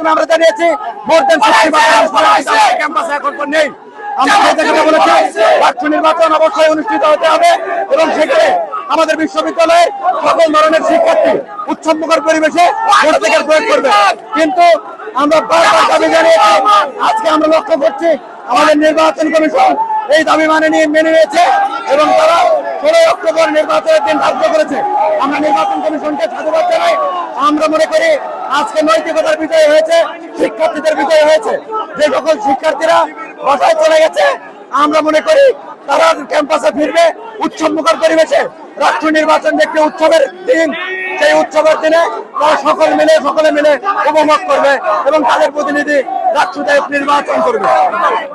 মাধ্যমে আমরা জানিয়েছি। মোর দেন ক্যাম্পাসে এখন নেই। আমরা সেখানে বলেছি রাষ্ট্র নির্বাচন অবশ্যই অনুষ্ঠিত হতে হবে এবং সেখানে আমাদের বিশ্ববিদ্যালয়ে সকল ধরনের শিক্ষার্থী উৎসবমুখর পরিবেশে ভোটাধিকার প্রয়োগ করবে। কিন্তু আমরা বারবার দাবি জানিয়েছি আজকে আমরা লক্ষ্য করছি আমাদের নির্বাচন কমিশন এই দাবি মানে নিয়ে মেনে নিয়েছে এবং তারা ষোলোই অক্টোবর নির্বাচনের দিন ধার্য করেছে। আমরা নির্বাচন কমিশনকে সাধুবাদ জানাই। আমরা মনে করি আজকে নৈতিকতার বিজয় হয়েছে, শিক্ষার্থীদের বিজয় হয়েছে। যে সকল শিক্ষার্থীরা বাসায় চলে গেছে, আমরা মনে করি তারা ক্যাম্পাসে ফিরবে উৎসবমুখর পরিবেশে। রাষ্ট্র নির্বাচন যে উৎসবের দিন, সেই উৎসবের দিনে তারা সকল মিলে, সকলে মিলে উপভোগ করবে এবং তাদের প্রতিনিধি রাষ্ট্রদায়ী নির্বাচন করবে।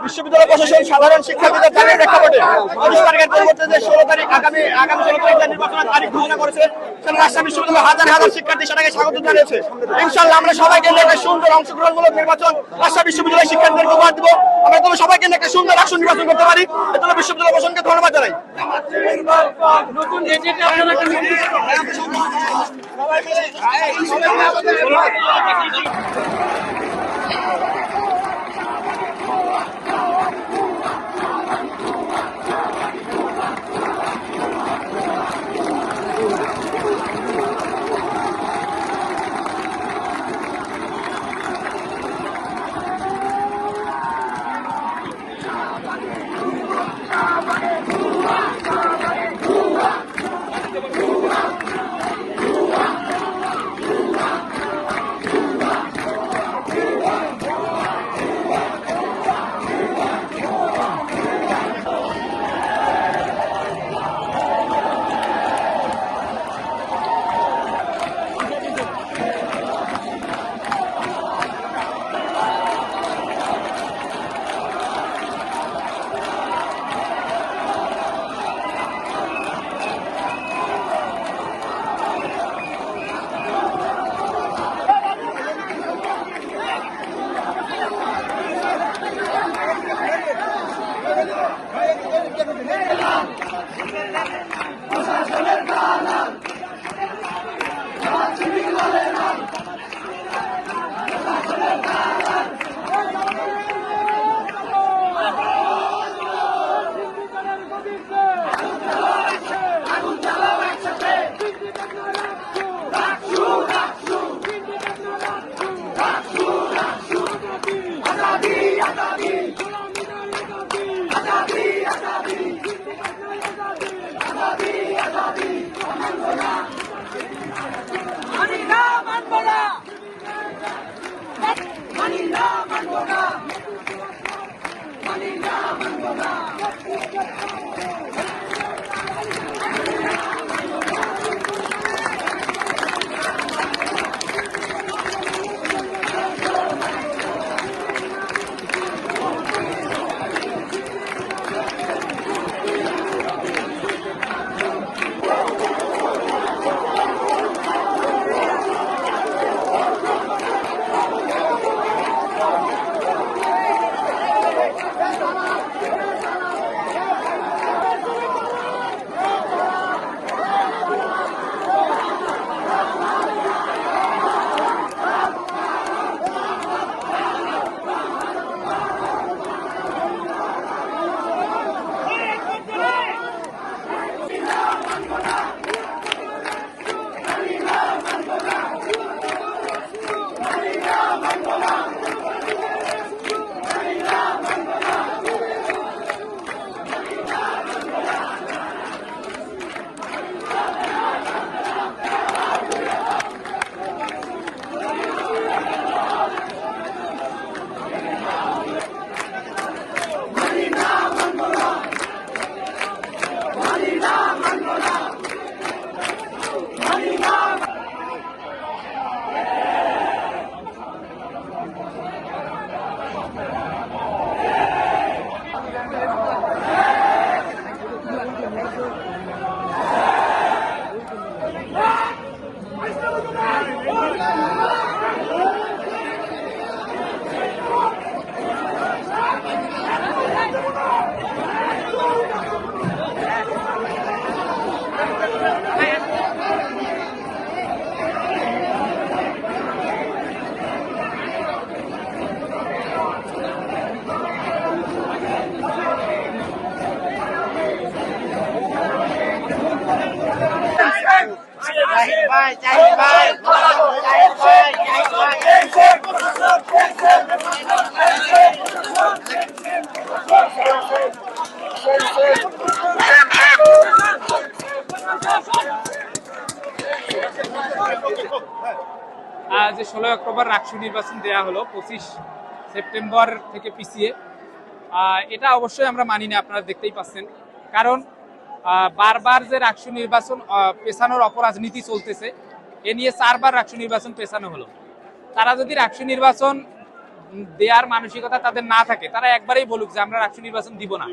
বিশ্ববিদ্যালয় প্রশাসন সাধারণ শিক্ষার্থীদের দাবির প্রেক্ষাপটে উনিশ তারিখের পরিবর্তে যে ষোলো তারিখ আগামী আগামী ষোলো তারিখ নির্বাচনের তারিখ ঘোষণা করেছে, সেখানে রাজশাহী বিশ্ববিদ্যালয় হাজার হাজার শিক্ষার্থী সেটাকে স্বাগত জানিয়েছে। ইনশাল্লাহ আমরা সবাইকে নিয়ে একটা সুন্দর অংশগ্রহণমূলক নির্বাচন রাজশাহী বিশ্ববিদ্যালয় শিক্ষার্থীদেরকে উপহার দিব। আমরা তুমি সবাইকে নিয়ে একটা সুন্দর রাষ্ট্র নির্বাচন করতে পারি। এজন্য বিশ্ববিদ্যালয় প্রশাসনকে ধন্যবাদ জানাই। নতুন ¡Gracias! যে ষোলোই অক্টোবর রাকসু নির্বাচন দেয়া হলো, পঁচিশ সেপ্টেম্বর থেকে পিছিয়ে। এটা অবশ্যই আমরা মানি না আপনারা দেখতেই পাচ্ছেন। কারণ বারবার যে রাকসু নির্বাচন পেছানোর অপরাজনীতি চলতেছে এ নিয়ে চারবার রাকসু নির্বাচন পেছানো হলো। তারা যদি রাকসু নির্বাচন উম, দেওয়ার মানসিকতা তাদের না থাকে তারা একবারেই বলুক যে আমরা রাকসু নির্বাচন দিব না।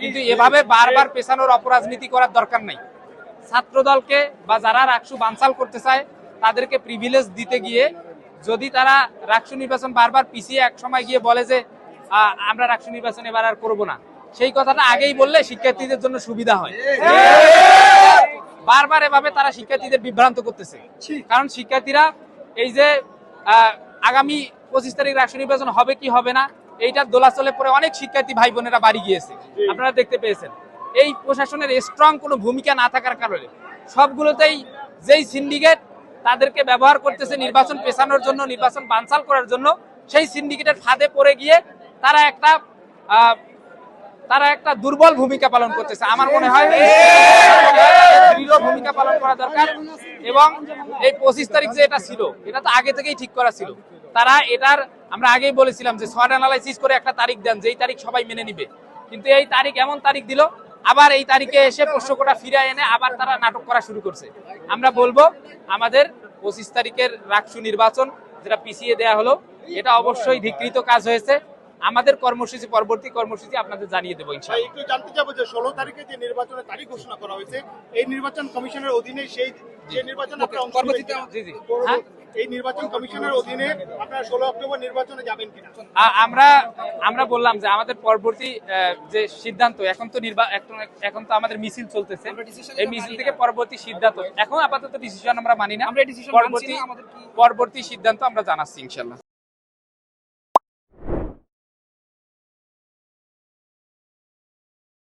কিন্তু এভাবে বারবার পেছানোর অপরাজনীতি করার দরকার নাই। ছাত্র দলকে বা যারা রাকসু বানচাল করতে চায় তাদেরকে প্রিভিলেজ দিতে গিয়ে যদি তারা রাকসু নির্বাচন বারবার পিছিয়ে এক সময় গিয়ে বলে যে আমরা রাকসু নির্বাচন এবার আর করব না। সেই কথাটা আগেই বললে শিক্ষার্থীদের জন্য সুবিধা হয়। বারবার এভাবে তারা শিক্ষার্থীদের বিভ্রান্ত করতেছে। কারণ শিক্ষার্থীরা এই যে আগামী পঁচিশ তারিখ রাষ্ট্র নির্বাচন হবে কি হবে না, এইটার দোলাচলে পরে অনেক শিক্ষার্থী ভাই বোনেরা বাড়ি গিয়েছে। আপনারা দেখতে পেয়েছেন। এই প্রশাসনের স্ট্রং কোনো ভূমিকা না থাকার কারণে সবগুলোতেই যেই সিন্ডিকেট তাদেরকে ব্যবহার করতেছে নির্বাচন পেছানোর জন্য, নির্বাচন বানচাল করার জন্য, সেই সিন্ডিকেটের ফাঁদে পড়ে গিয়ে তারা একটা তারা একটা দুর্বল ভূমিকা পালন করতেছে। আমার মনে হয় দৃঢ় ভূমিকা পালন করা দরকার এবং এই পঁচিশ তারিখ যে এটা ছিল, এটা তো আগে থেকেই ঠিক করা ছিল। তারা এটার, আমরা আগেই বলেছিলাম যে শর্ট অ্যানালাইসিস করে একটা তারিখ দেন, যেই তারিখ সবাই মেনে নিবে। কিন্তু এই তারিখ এমন তারিখ দিল, আবার এই তারিখে এসে প্রশ্নকোটা ফিরে এনে আবার তারা নাটক করা শুরু করছে। আমরা বলব, আমাদের পঁচিশ তারিখের রাকসু নির্বাচন, যেটা পিছিয়ে দেয়া হলো, এটা অবশ্যই ধিকৃত কাজ হয়েছে। আমাদের কর্মসূচি পরবর্তী কর্মসূচি আপনাদের জানিয়ে দেবো একটু জানতে চাবো যে ষোলো তারিখে যে নির্বাচনের তারিখ ঘোষণা করা হয়েছে এই নির্বাচন কমিশনের অধীনে সেই যে নির্বাচন হ্যাঁ? এই নির্বাচন কমিশনের অধীনে আপনারা ষোলো অক্টোবর নির্বাচনে যাবেন কিনা? আমরা আমরা বললাম যে আমাদের পরবর্তী যে সিদ্ধান্ত এখন তো নির্বা এখন এখন তো আমাদের মিছিল চলতেছে। এই মিছিল থেকে পরবর্তী সিদ্ধান্ত। এখন আপাতত ডিসিশন আমরা মানি না। পরবর্তী পরবর্তী সিদ্ধান্ত আমরা জানাচ্ছি ইনশাল্লাহ